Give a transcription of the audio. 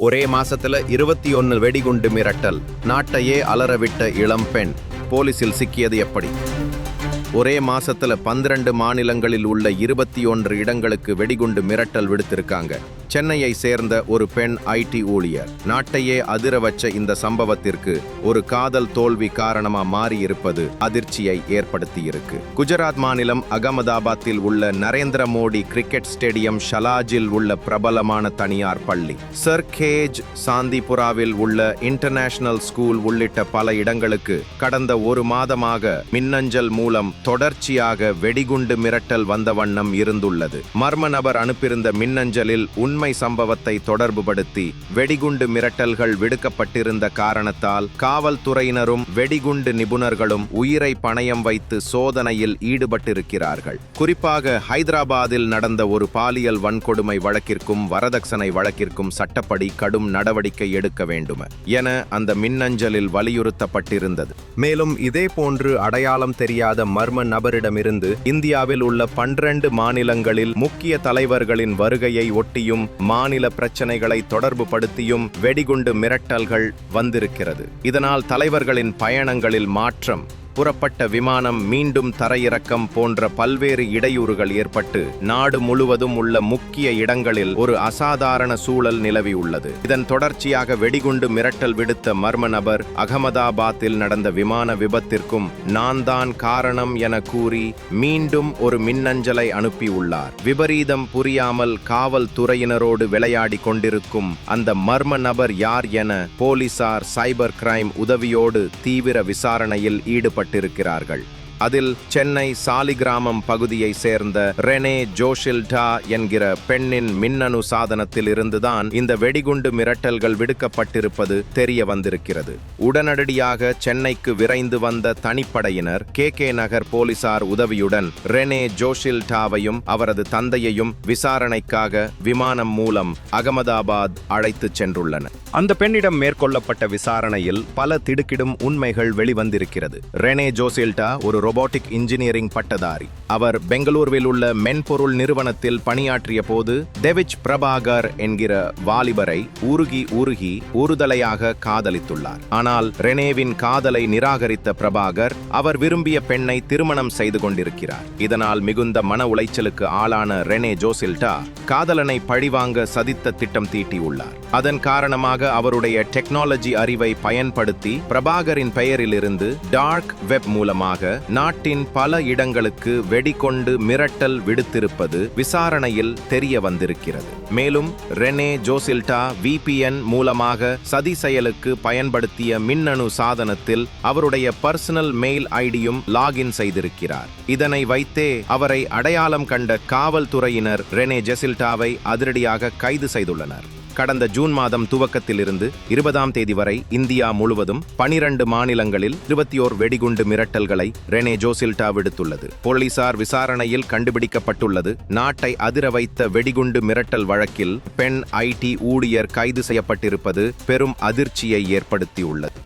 ஒரே மாசத்துல இருபத்தி ஒன்னு வெடிகுண்டு மிரட்டல். நாட்டையே அலறவிட்ட இளம் பெண். போலீசில் சிக்கியது எப்படி? ஒரே மாசத்துல பன்னிரண்டு மாநிலங்களில் உள்ள இருபத்தி ஒன்று இடங்களுக்கு வெடிகுண்டு மிரட்டல் விடுத்திருக்காங்க. சென்னையை சேர்ந்த ஒரு பெண் ஐடி ஊழியர். நாட்டையே அதிர வச்ச இந்த சம்பவத்திற்கு ஒரு காதல் தோல்வி காரணமா மாறியிருப்பது அதிர்ச்சியை ஏற்படுத்தியிருக்கு. குஜராத் மாநிலம் அகமதாபாத்தில் உள்ள நரேந்திர மோடி கிரிக்கெட் ஸ்டேடியம் ஷலாஜில் உள்ள பிரபலமான தனியார் பள்ளி. சர்கேஜ் சாந்திபுராவில் உள்ள இன்டர்நேஷனல் ஸ்கூல் உள்ளிட்ட பல இடங்களுக்கு கடந்த ஒரு மாதமாக மின்னஞ்சல் மூலம் தொடர்ச்சியாக வெடிகுண்டு மிரட்டல் வந்த வண்ணம் இருந்துள்ளது. மர்ம நபர் அனுப்பியிருந்த மின்னஞ்சலில் உண்மை சம்பவத்தை தொடர்புபடுத்தி வெடிகுண்டு மிரட்டல்கள் விடுக்கப்பட்டிருந்த காரணத்தால் காவல்துறையினரும் வெடிகுண்டு நிபுணர்களும் உயிரை பணயம் வைத்து சோதனையில் ஈடுபட்டிருக்கிறார்கள். குறிப்பாக ஹைதராபாத்தில் நடந்த ஒரு பாலியல் வன்கொடுமை வழக்கிற்கும் வரதட்சணை வழக்கிற்கும் சட்டப்படி கடும் நடவடிக்கை எடுக்க வேண்டும் என அந்த மின்னஞ்சலில் வலியுறுத்தப்பட்டிருந்தது. மேலும் இதே போன்று அடையாளம் தெரியாத மர்ம நபரிடமிருந்து இந்தியாவில் உள்ள பன்னிரண்டு மாநிலங்களில் முக்கிய தலைவர்களின் வருகையை ஒட்டியும் மாநில பிரச்சனைகளை தொடர்பு படுத்தியும் வெடிகுண்டு மிரட்டல்கள் வந்திருக்கிறது. இதனால் தலைவர்களின் பயணங்களில் மாற்றம் புறப்பட்ட விமானம் மீண்டும் தரையிறக்கம் போன்ற பல்வேறு இடையூறுகள் ஏற்பட்டு நாடு முழுவதும் உள்ள முக்கிய இடங்களில் ஒரு அசாதாரண சூழல் நிலவியுள்ளது இதன் தொடர்ச்சியாக வெடிகுண்டு மிரட்டல் விடுத்த மர்ம நபர் அகமதாபாத்தில் நடந்த விமான விபத்திற்கும் நான் தான் காரணம் என கூறி மீண்டும் ஒரு மின்னஞ்சலை அனுப்பியுள்ளார் விபரீதம் புரியாமல் காவல்துறையினரோடு விளையாடி கொண்டிருக்கும் அந்த மர்ம நபர் யார் என போலீசார் சைபர் கிரைம் உதவியோடு தீவிர விசாரணையில் ஈடுபட்டிருக்கிறார்கள் அதில் சென்னை சாலிகிராமம் பகுதியை சேர்ந்த ரெனே ஜோஷில்டா என்கிற பெண்ணின் மின்னணு சாதனத்தில் இருந்துதான் இந்த வெடிகுண்டு மிரட்டல்கள் விடுக்கப்பட்டிருப்பது தெரிய வந்திருக்கிறது. உடனடியாக சென்னைக்கு விரைந்து வந்த தனிப்படையினர் கே கே நகர் போலீசார் உதவியுடன் ரெனே ஜோஷில்டாவையும் அவரது தந்தையையும் விசாரணைக்காக விமானம் மூலம் அகமதாபாத் அழைத்துச் சென்றுள்ளனர். அந்த பெண்ணிடம் மேற்கொள்ளப்பட்ட விசாரணையில் பல திடுக்கிடும் உண்மைகள் வெளிவந்திருக்கிறது. ரெனே ஜோசில்டா ஒரு ரொபோட்டிக் இன்ஜினியரிங் பட்டதாரி. அவர் பெங்களூருவில் உள்ள மென்பொருள் நிறுவனத்தில் பணியாற்றிய போது டெவிச் பிரபாகர் என்கிற வாலிபரை உருகி உருகி உறுதலையாக காதலித்துள்ளார். ஆனால் ரெனேவின் காதலை நிராகரித்த பிரபாகர் அவர் விரும்பிய பெண்ணை திருமணம் செய்து கொண்டிருக்கிறார். இதனால் மிகுந்த மன உளைச்சலுக்கு ஆளான ரெனே ஜோசில்டா காதலனை பழிவாங்க சதித்த திட்டம் தீட்டியுள்ளார். அதன் காரணமாக அவருடைய டெக்னாலஜி அறிவை பயன்படுத்தி பிரபாகரின் பெயரிலிருந்து டார்க் வெப் மூலமாக நாட்டின் பல இடங்களுக்கு வெடிகொண்டு மிரட்டல் விடுத்திருப்பது விசாரணையில் தெரிய வந்திருக்கிறது. மேலும் ரெனே ஜோசில்டா விபிஎன் மூலமாக சதி செயலுக்கு பயன்படுத்திய மின்னணு சாதனத்தில் அவருடைய பர்சனல் மெயில் ஐடியும் லாகின் செய்திருக்கிறார். இதனை வைத்தே அவரை அடையாளம் கண்ட காவல்துறையினர் ரெனே ஜெசில்டாவை அதிரடியாக கைது செய்துள்ளனர். கடந்த ஜூன் மாதம் துவக்கத்திலிருந்து இருபதாம் தேதி வரை இந்தியா முழுவதும் பனிரண்டு மாநிலங்களில் இருபத்தி ஓர் வெடிகுண்டு மிரட்டல்களை ரெனே ஜோசில்டா விடுத்துள்ளது. போலீசார் விசாரணையில் கண்டுபிடிக்கப்பட்டுள்ளது நாட்டை அதிர வைத்த வெடிகுண்டு மிரட்டல் வழக்கில் பெண் ஐடி ஊழியர் கைது செய்யப்பட்டிருப்பது பெரும் அதிர்ச்சியை ஏற்படுத்தியுள்ளது.